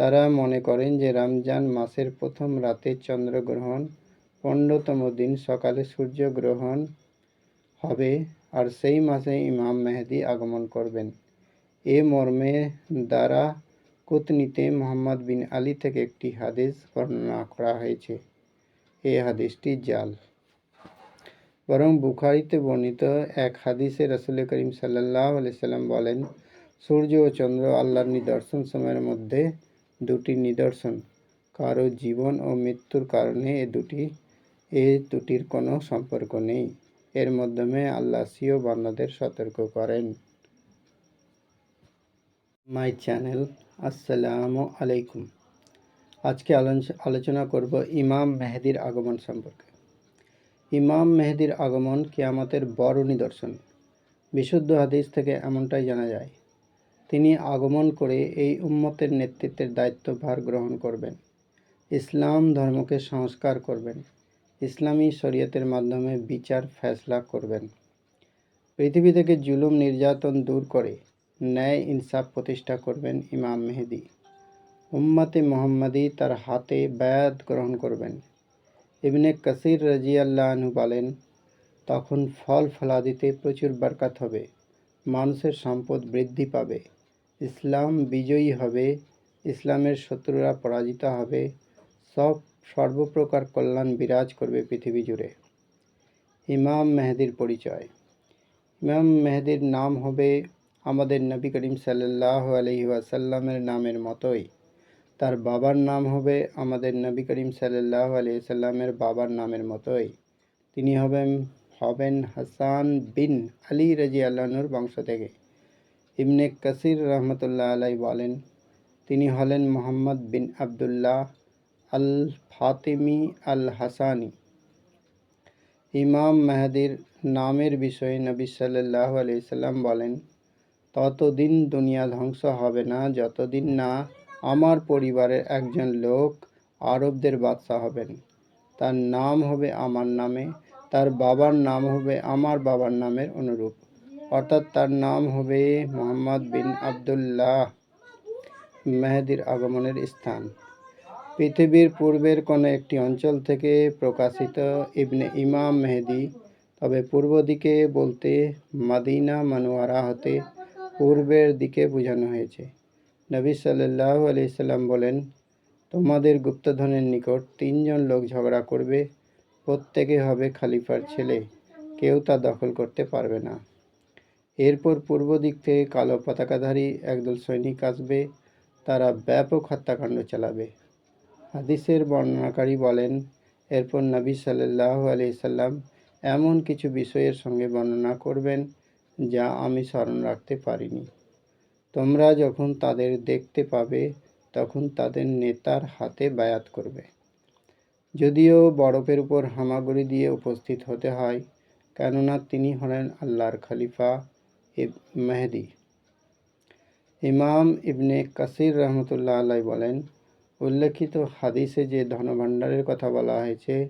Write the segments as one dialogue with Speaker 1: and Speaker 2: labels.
Speaker 1: তারা মনে করেন যে রমজান মাসের প্রথম রাতে চন্দ্রগ্রহণ, পনেরোতম দিন সকালে সূর্যগ্রহণ হবে আর সেই মাসে ইমাম মেহেদি আগমন করবেন। এ মর্মে দ্বারা কুতনিতে মোহাম্মদ বিন আলী থেকে একটি হাদিস বর্ণনা করা হয়েছে। এই হাদিসটি জাল। বরং বুখারিতে বর্ণিত এক হাদিসে রসুল করিম সাল্লাহ সাল্লাম বলেন, সূর্য ও চন্দ্র আল্লাহর নিদর্শন সময়ের মধ্যে দুটি নিদর্শন, কারও জীবন ও মৃত্যুর কারণে এ দুটি, এ দুটির কোনো সম্পর্ক নেই। এর মাধ্যমে আল্লাহ সিও বান্দাদের সতর্ক করেন। মাই চ্যানেল, আসসালামু আলাইকুম। আজকে আলোচ- আলোচনা করব ইমাম মেহেদির আগমন সম্পর্কে। ইমাম মেহেদির আগমন কিয়ামতের বড় নিদর্শন। বিশুদ্ধ হাদিস থেকে এমনটাই জানা যায় তিনি আগমন করে এই উম্মতের নেতৃত্বের দায়িত্বভার গ্রহণ করবেন। ইসলাম ধর্মকে সংস্কার করবেন। ইসলামী শরীয়তের মাধ্যমে বিচার, ফেসলা করবেন। পৃথিবী থেকে জুলুম, নির্যাতন দূর করে ন্যায় ইনসাফ প্রতিষ্ঠা করবেন ইমাম মেহেদি। উম্মতে মোহাম্মদী তার হাতে বায়াত গ্রহণ করবেন। ইবনে কাসির রাজিয়াল্লাহ বলেন, তখন ফল ফলাদিতে প্রচুর বরকত হবে। মানুষের সম্পদ বৃদ্ধি পাবে। ইসলাম বিজয়ী হবে, ইসলামের শত্রুরা পরাজিত হবে, সব সর্বপ্রকার কল্যাণ বিরাজ করবে পৃথিবী জুড়ে। ইমাম মেহেদির পরিচয়। ইমাম মেহেদির নাম হবে আমাদের নবী করিম সাল্লাহ আলহি ওয়াসাল্লামের নামের মতোই। তার বাবার নাম হবে আমাদের নবী করিম সাল্লাহ আলি সাল্লামের বাবার নামের মতোই। তিনি হবেন হবেন হাসান বিন আলী রাজি আল্লাহনুর বংশ থেকে। ইবনে কাসির রহমতুল্লাহ আলাই বলেন, তিনি হলেন মোহাম্মদ বিন আবদুল্লাহ আল ফাতিমি আল হাসানি ইমাম মেহেদির নামের বিষয়ে নবী সাল্লাহ আলি সাল্লাম বলেন, ততদিন দুনিয়া ধ্বংস হবে না, যতদিন না আমার পরিবারের একজন লোক আরবদের বাদশাহ হবেন। তার নাম হবে আমার নামে, তার বাবার নাম হবে আমার বাবার নামের অনুরূপ। অর্থাৎ তার নাম হবে মোহাম্মদ বিন আবদুল্লাহ মেহেদির আগমনের স্থান। পৃথিবীর পূর্বের কোনো একটি অঞ্চল থেকে প্রকাশিত ইবনে ইমাম মেহেদি, তবে পূর্ব দিকে বলতে মাদিনা মানোয়ারা হতে পূর্বের দিকে বোঝানো হয়েছে। নবী সাল্লাহ আলি সাল্লাম বলেন, তোমাদের গুপ্তধনের নিকট তিনজন লোক ঝগড়া করবে, প্রত্যেকে হবে খালিফার ছেলে, কেউ তা দখল করতে পারবে না। এরপর পূর্ব দিক থেকে কালো পতাকাধারী একদল সৈনিক আসবে। তারা ব্যাপক হত্যাকাণ্ড চালাবে। হাদিসের বর্ণনাকারী বলেন, এরপর নবী সাল্লাহ আলি সাল্লাম এমন কিছু বিষয়ের সঙ্গে বর্ণনা করবেন যা আমি স্মরণ রাখতে পারিনি। তোমরা যখন তাদের দেখতে পাবে, তখন তাদের নেতার হাতে বায়াত করবে। যদিও বরফের উপর হামাগুড়ি দিয়ে উপস্থিত হতে হয়, কেননা তিনি হলেন আল্লাহর খলিফা। মেহেদি। ইমাম ইবনে কাসির রহমতুল্লাহ আলাই বলেন, উল্লেখিত হাদিসে যে ধনভাণ্ডারের কথা বলা হয়েছে,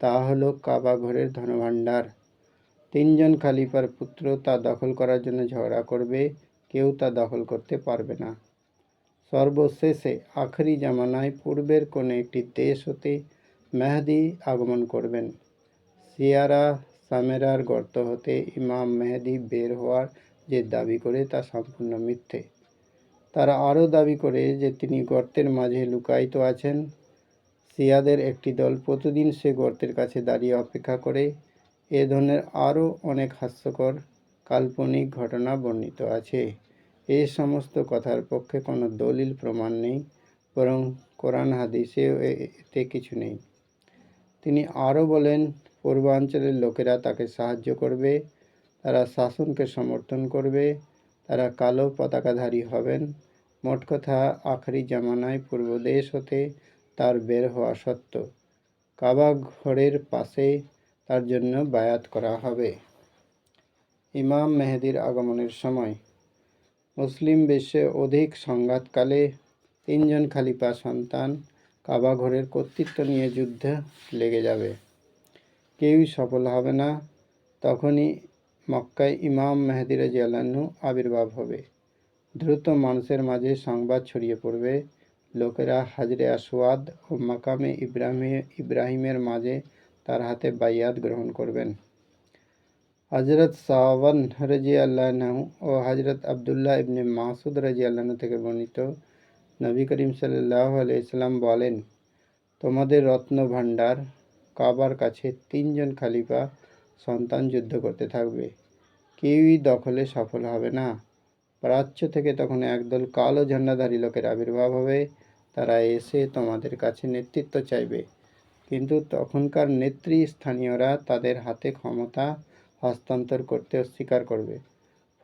Speaker 1: তা হলো কাবা ঘরের ধনভাণ্ডার। তিনজন খালিফার পুত্র তা দখল করার জন্য ঝগড়া করবে, কেউ তা দখল করতে পারবে না। সর্বশেষে আখরি জামানায় পূর্বের কোনো একটি দেশ হতে মেহেদি আগমন করবেন। সিয়ারা সামেরার গর্ত হতে ইমাম মেহেদি বের হওয়ার যে দাবি করে তা সম্পূর্ণ মিথ্যে। তারা আরও দাবি করে যে তিনি গর্তের মাঝে লুকায়িত আছেন। সিয়াদের একটি দল প্রতিদিন সে গর্তের কাছে দাঁড়িয়ে অপেক্ষা করে। এ ধরনের আরও অনেক হাস্যকর কাল্পনিক ঘটনা বর্ণিত আছে। এই সমস্ত কথার পক্ষে কোনো দলিল প্রমাণ নেই, বরং কোরআন হাদিসেও এ- এতে কিছু নেই। তিনি আরও বলেন, পূর্বাঞ্চলের লোকেরা তাকে সাহায্য করবে তারা শাসনকে সমর্থন করবে, তারা কালো পতাকাধারী হবেন। মোট কথা, আখরি জামানায় পূর্ব দেশ হতে তার বের হওয়া সত্য কাবা ঘরের পাশে তার জন্য বায়াত করা হবে। ইমাম মেহেদির আগমনের সময় মুসলিম বিশ্বে অধিক সংঘাতকালে তিনজন খালিফা সন্তান কাবা ঘরের কর্তৃত্ব নিয়ে যুদ্ধে লেগে যাবে। কেউই সফল হবে না, তখনই মক্কায় ইমাম মেহেদির জিয়ালান্নু আবির্ভাব হবে। দ্রুত মানুষের মাঝে সংবাদ ছড়িয়ে পড়বে। লোকেরা হাজরে আসওয়াদ ও মাকামে ইব্রাহিমে, ইব্রাহিমের মাঝে তার হাতে বাইয়াত গ্রহণ করবেন। হজরত সাওয়ান রাজি আল্লাহ ও হজরত আবদুল্লাহ ইবনে মাসুদ রাজি আল্লাহ থেকে বর্ণিত নবী করিম সাল্লাহ আলাইসাল্লাম বলেন, তোমাদের রত্ন ভাণ্ডার কাবার কাছে তিনজন খালিফা সন্তান যুদ্ধ করতে থাকবে। কেউই দখলে সফল হবে না। প্রাচ্য থেকে তখন একদল কালো ঝান্ডাধারী লোকের আবির্ভাব হবে। তারা এসে তোমাদের কাছে নেতৃত্ব চাইবে। কিন্তু তখনকার নেতৃস্থানীয়রা তাদের হাতে ক্ষমতা হস্তান্তর করতে অস্বীকার করবে।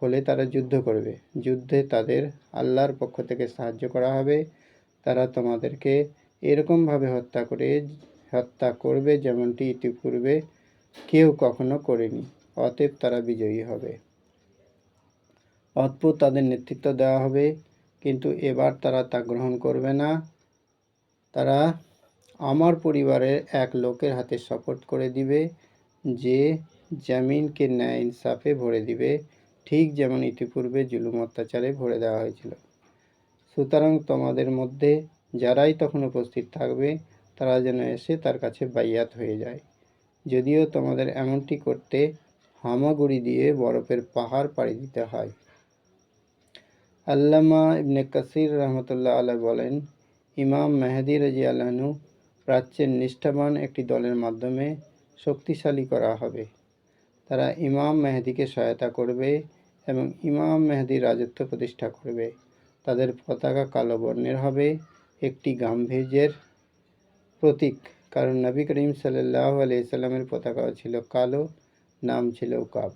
Speaker 1: ফলে তারা যুদ্ধ করবে। যুদ্ধে তাদের আল্লাহর পক্ষ থেকে সাহায্য করা হবে। তারা তোমাদেরকে এরকমভাবে হত্যা করে, হত্যা করবে যেমনটি ইতিপূর্বে কেউ কখনো করেনি, অতএব তারা বিজয়ী হবে। অদ্ভুত তাদের নেতৃত্ব দেওয়া হবে, কিন্তু এবার তারা তা গ্রহণ করবে না। তারা আমার পরিবারের এক লোকের হাতে শপথ করে দিবে, যে জামিনকে ন্যায় ইনসাফে ভরে দিবে, ঠিক যেমন ইতিপূর্বে জুলুম অত্যাচারে ভরে দেওয়া হয়েছিল। সুতরাং তোমাদের মধ্যে যারাই তখন উপস্থিত থাকবে, তারা যেন এসে তার কাছে বাইয়াত হয়ে যায়। যদিও তোমাদের এমনটি করতে হামাগুড়ি দিয়ে বরফের পাহাড় পাড়ি দিতে হয়। আল্লামা ইবনে কাসির রহমতুল্লাহ আল্লাহ বলেন, ইমাম মেহেদি রাজি আল্লাহনু প্রাচ্যের নিষ্ঠাবান একটি দলের মাধ্যমে শক্তিশালী করা হবে। তারা ইমাম মেহেদিকে সহায়তা করবে এবং ইমাম মেহেদির রাজত্ব প্রতিষ্ঠা করবে। তাদের পতাকা কালো বর্ণের হবে, একটি গাম্ভীর্যের প্রতীক। কারণ নবী করিম সাল্লাহ আলিয়াল্লামের পতাকাও ছিল কালো, নাম ছিল উকাব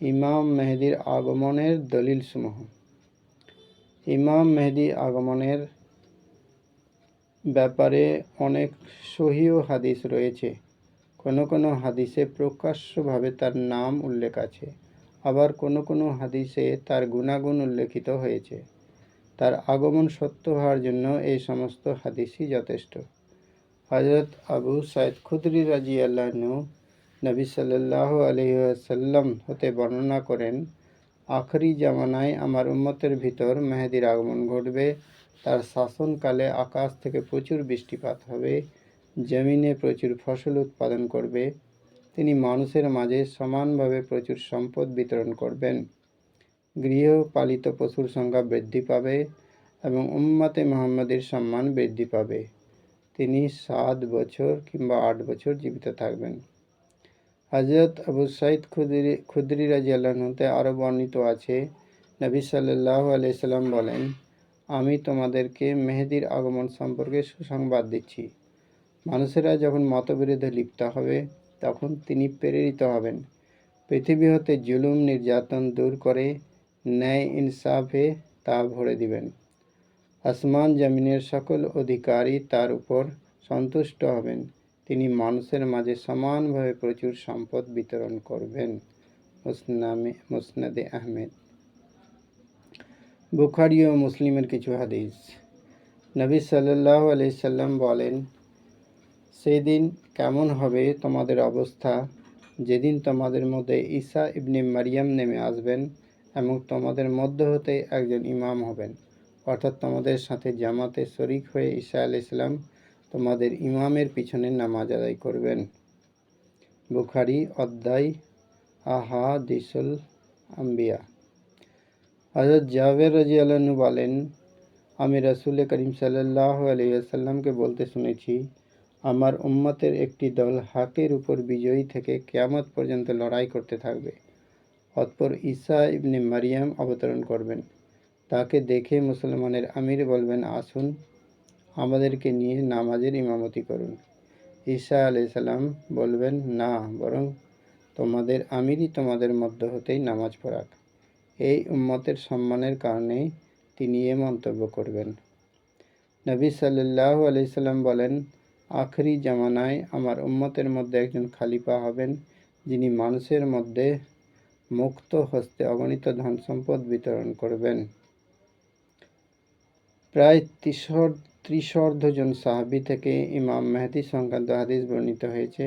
Speaker 1: ইমাম মেহেদির আগমনের দলিল সমূহ ইমাম মেহেদি আগমনের ব্যাপারে অনেক সহিও হাদিস রয়েছে। কোনো কোনো হাদিসে প্রকাশ্যভাবে তার নাম উল্লেখ আছে। আবার কোনো কোনো হাদিসে তার গুণাগুণ উল্লেখিত হয়েছে। তার আগমন সত্য হওয়ার জন্য এই সমস্ত হাদিসই যথেষ্ট। হজরত আবু সাইদ খুদরি রাজি আল্লাহনু নবী সাল্লাহ আলহিসাল্লাম হতে বর্ণনা করেন, আখরি জামানায় আমার উম্মতের ভিতর মেহেদির আগমন ঘটবে। তার শাসনকালে আকাশ থেকে প্রচুর বৃষ্টিপাত হবে, জমিনে প্রচুর ফসল উৎপাদন করবে। তিনি মানুষের মাঝে সমানভাবে প্রচুর সম্পদ বিতরণ করবেন। গৃহপালিত পশুর সংখ্যা বৃদ্ধি পাবে এবং উম্মাতে মোহাম্মদের সম্মান বৃদ্ধি পাবে। তিনি সাত বছর কিংবা আট বছর জীবিত থাকবেন। হজরত আবু সাইদ খুদরি খুদরি রাজি আল্লাহতে আরও বর্ণিত আছে, নবী সাল্লাহ আলাইসাল্লাম বলেন, আমি তোমাদেরকে মেহেদির আগমন সম্পর্কে সুসংবাদ দিচ্ছি। মানুষেরা যখন মতবিরোধে লিপ্ত হবে, তখন তিনি প্রেরিত হবেন। পৃথিবী হতে জুলুম, নির্যাতন দূর করে ন্যায় ইনসাফে তা ভরে দিবেন। আসমান জমিনের সকল অধিকারী তার উপর সন্তুষ্ট হবেন। তিনি মানুষের মাঝে সমানভাবে প্রচুর সম্পদ বিতরণ করবেন। মুসনামে, মুসনাদে আহমেদ। বুখারি ও মুসলিমের কিছু হাদিস। নবী সাল্লাহ আলি সাল্লাম বলেন সেই দিন কেমন হবে তোমাদের অবস্থা? যেদিন তোমাদের মধ্যে ঈসা ইবনে মারিয়াম নেমে আসবেন এবং তোমাদের মধ্য হতে একজন ইমাম হবেন। অর্থাৎ তোমাদের সাথে জামাতে শরিক হয়ে ঈসা আল ইসলাম তোমাদের ইমামের পিছনে নামাজ আদায় করবেন। বুখারি অধ্যায় আহা দিসুল আম্বিয়া। হজরত জাভের রাজি আল্লাহনু বলেন, আমি রসুল করিম সাল্লাহ আলিয়াল্লামকে বলতে শুনেছি, আমার উম্মতের একটি দল হাকের উপর বিজয়ী থেকে কেয়ামত পর্যন্ত লড়াই করতে থাকবে। অতপর ঈসা ইবনে মারিয়াম অবতরণ করবেন। তাকে দেখে মুসলমানের আমির বলবেন, আসুন, আমাদেরকে নিয়ে নামাজের ইমামতি করুন। ঈসা আলাইসাল্লাম বলবেন, না, বরং তোমাদের আমিরই তোমাদের মধ্য হতেই নামাজ পড়াক। এই উম্মতের সম্মানের কারণে তিনি এ মন্তব্য করবেন। নবী সাল্লাহ আলাইসাল্লাম বলেন, আখরি জামানায় আমার উম্মতের মধ্যে একজন খালিফা হবেন, যিনি মানুষের মধ্যে মুক্ত হস্তে অগণিত ধন সম্পদ বিতরণ করবেন। প্রায় ত্রিশর ত্রিশর্ধজন সাহাবি থেকে ইমাম মেহেদি সংক্রান্ত হাদিস বর্ণিত হয়েছে।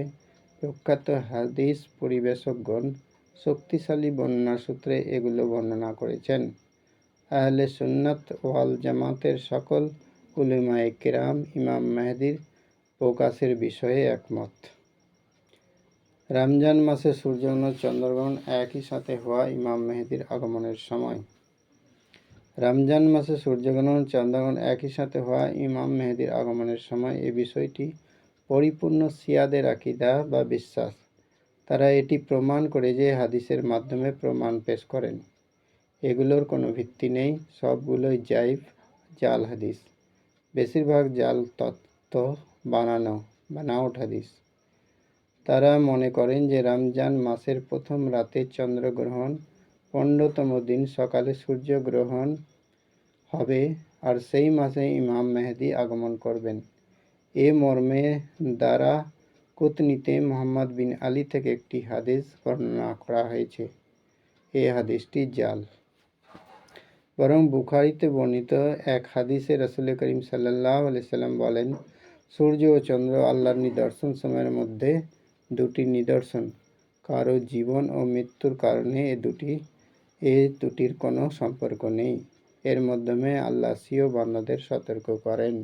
Speaker 1: প্রখ্যাত হাদিস পরিবেশকগণ শক্তিশালী বর্ণনা সূত্রে এগুলো বর্ণনা করেছেন। আহলে সুন্নাত ওয়াল জামাতের সকল উলেমায়ে কেরাম ইমাম মেহেদির প্রকাশের বিষয়ে একমত। রমজান মাসে সূর্য চন্দ্রগ্রহণ একই সাথে হওয়া ইমাম মেহেদির আগমনের সময়। রমজান মাসে সূর্যগ্রহণ, চন্দ্রগ্রহণ একই সাথে হওয়া ইমাম মেহেদির আগমনের সময় এই বিষয়টি পরিপূর্ণ সিয়াদের আকিদা বা বিশ্বাস। তারা এটি প্রমাণ করে যে হাদিসের মাধ্যমে প্রমাণ পেশ করেন। এগুলোর কোনো ভিত্তি নেই, সবগুলোই জাইফ, জাল হাদিস। বেশিরভাগ জাল তত্ত্ব বানানো বানাওট হাদিস। তারা মনে করেন যে রমজান মাসের প্রথম রাতে চন্দ্রগ্রহণ পনেরোতম দিন সকালে সূর্যগ্রহণ হবে আর সেই মাসে ইমাম মেহেদি আগমন করবেন। এ মর্মে দ্বারা কুতনিতে মোহাম্মদ বিন আলী থেকে একটি হাদিস বর্ণনা করা হয়েছে। এই হাদিসটি জাল। বরং বুখারিতে বর্ণিত এক হাদিসে রসুল করিম সাল্লাহ সাল্লাম বলেন, সূর্য ও চন্দ্র আল্লাহর নিদর্শন সময়ের মধ্যে দুটি নিদর্শন, কারও জীবন ও মৃত্যুর কারণে এ দুটি এ দুটির কোনো সম্পর্ক নেই। এর মাধ্যমে আল্লাহ সিও বান্দাদের সতর্ক করেন।